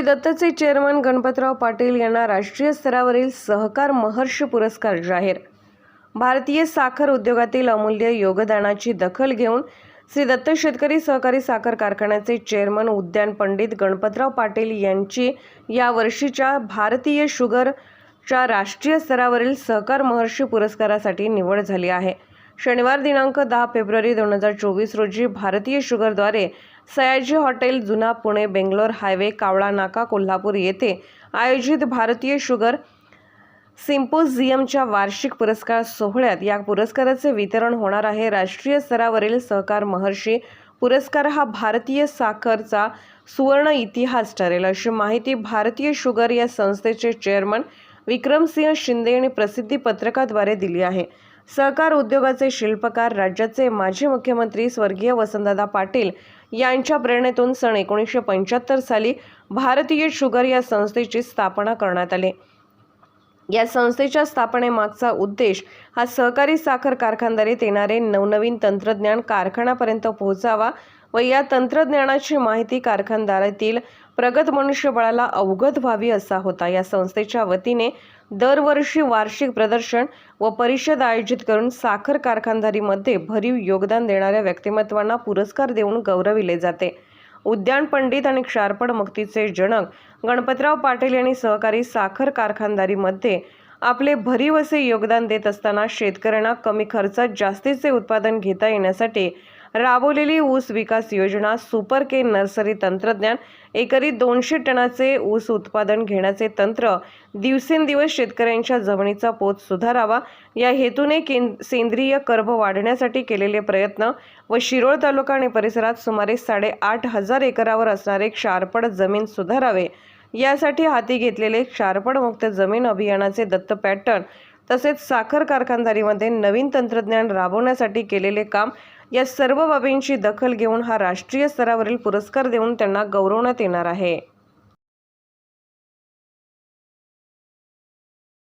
श्री दत्तचे चेअरमन गणपतराव पाटील यांना राष्ट्रीय स्तरावरील सहकार महर्षी पुरस्कार जाहीर. भारतीय साखर उद्योगातील अमूल्य योगदानाची दखल घेऊन श्री दत्त शेतकरी सहकारी साखर कारखान्याचे चेअरमन उद्यान पंडित गणपतराव पाटील यांची या वर्षीच्या भारतीय शुगरच्या राष्ट्रीय स्तरावरील सहकार महर्षी पुरस्कारासाठी निवड झाली आहे. शनिवार दिनांक दहा फेब्रुवारी दोन हजार चोवीस रोजी भारतीय शुगरद्वारे सयाजी हॉटेल जुना पुणे बेंगलोर हायवे कावळा नाका कोल्हापूर येथे आयोजित भारतीय शुगर सिम्पोझियमच्या वार्षिक पुरस्कार सोहळ्यात या पुरस्काराचे वितरण होणार आहे. राष्ट्रीय स्तरावरील सहकार महर्षी पुरस्कार हा भारतीय साखरचा सुवर्ण इतिहास ठरेल अशी माहिती भारतीय शुगर या संस्थेचे चेअरमन विक्रमसिंह शिंदे यांनी प्रसिद्धी पत्रकाद्वारे दिली आहे. सहकार उद्योगाचे शिल्पकार राज्याचे माजी मुख्यमंत्री स्वर्गीय वसंतदादा पाटील यांच्या प्रेरणेतून सन एकोणीसशे पंच्याहत्तर साली भारतीय शुगर या संस्थेची स्थापना करण्यात आली. या संस्थेच्या स्थापनेमागचा उद्देश हा सहकारी साखर कारखानदारीत येणारे नवनवीन तंत्रज्ञान कारखान्यापर्यंत पोहोचावा व या तंत्रज्ञानाची माहिती कारखानदारातील प्रगत मनुष्यबळाला अवगत व्हावी असा होता. या संस्थेच्या वतीने दरवर्षी वार्षिक प्रदर्शन व परिषद आयोजित करून साखर कारखानदारीमध्ये भरीव योगदान देणाऱ्या व्यक्तिमत्वांना पुरस्कार देऊन गौरविले जाते. उद्यान पंडित आणि क्षारपड मुक्तीचे जनक गणपतराव पाटील यांनी सहकारी साखर कारखानदारीमध्ये आपले भरीव असे योगदान देत असताना शेतकऱ्यांना कमी खर्चात जास्तीचे उत्पादन घेता येण्यासाठी राबवलेली ऊस विकास योजना सुपर के नर्सरी तंत्रज्ञान एकरी दोनशे टनाचे ऊस उत्पादन घेण्याचे तंत्र दिवसेंदिवस शेतकऱ्यांच्या जमिनीचा पोत सुधारावा या हेतूने कें सेंद्रिय कर्ब वाढण्यासाठी केलेले प्रयत्न व शिरोळ तालुका आणि परिसरात सुमारे साडेआठ हजार एकरावर असणारे क्षारपड जमीन सुधारावे. यासाठी हाती घेतलेले क्षारपडमुक्त जमीन अभियानाचे दत्त पॅटर्न तसेच साखर कारखानदारीमध्ये नवीन तंत्रज्ञान राबवण्यासाठी केलेले काम या सर्व बाबींची दखल घेऊन हा राष्ट्रीय स्तरावरील पुरस्कार देऊन त्यांना गौरवण्यात येणार आहे.